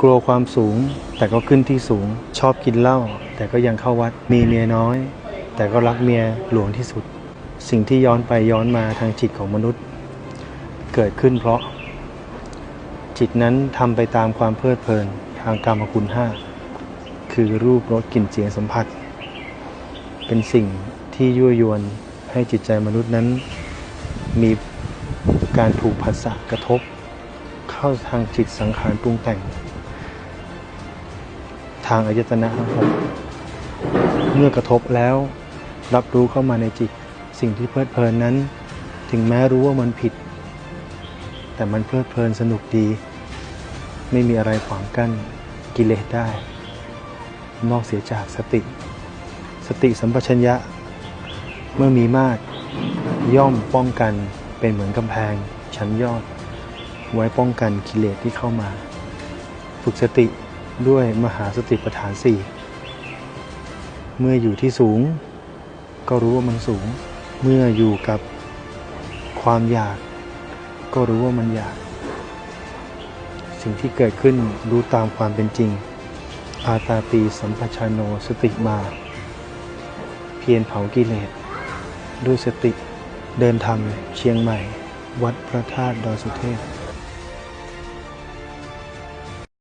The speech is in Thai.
กลัวความสูง แต่ก็ขึ้นที่สูง ชอบกินเหล้าแต่ก็ยังเข้าวัด มีเมียน้อย แต่ก็รักเมียหลวงที่สุด สิ่งที่ย้อนไปย้อนมาทางจิตของมนุษย์ เกิดขึ้นเพราะ จิตนั้นทำไปตามความเพลิดเพลินทางกรรมคุณห้าคือรูปรสกลิ่นเสียงสัมผัส เป็นสิ่งที่ยั่วยวนให้จิตใจมนุษย์นั้น มีการถูกผัสสะกระทบ เข้าทางจิตสังขารปรุงแต่ง ทางอายตนะทั้งหกเมื่อกระทบแล้ว รับรู้เข้ามาในจิต สิ่งที่เพลิดเพลินนั้น ถึงแม้รู้ว่ามันผิด แต่มันเพลิดเพลินสนุกดี ไม่มีอะไรขวางกั้นกิเลสได้ นอกเสียจากสติ สติสัมปชัญญะ เมื่อมีมาก ย่อมป้องกันเป็นเหมือนกำแพง ชั้นยอด ไว้ป้องกันกิเลสที่เข้ามา ฝึกสติ ด้วยมหาสติปัฏฐานสี่เมื่ออยู่ที่สูง ก็รู้ว่ามันสูง เมื่ออยู่กับความอยาก ก็รู้ว่ามันอยาก สิ่งที่เกิดขึ้นรู้ตามความเป็นจริง อาตาปีสัมปชานโนสติมา เพียรเผากิเลสด้วยสติเดินทำเชียงใหม่ วัดพระธาตุดอยสุเทพ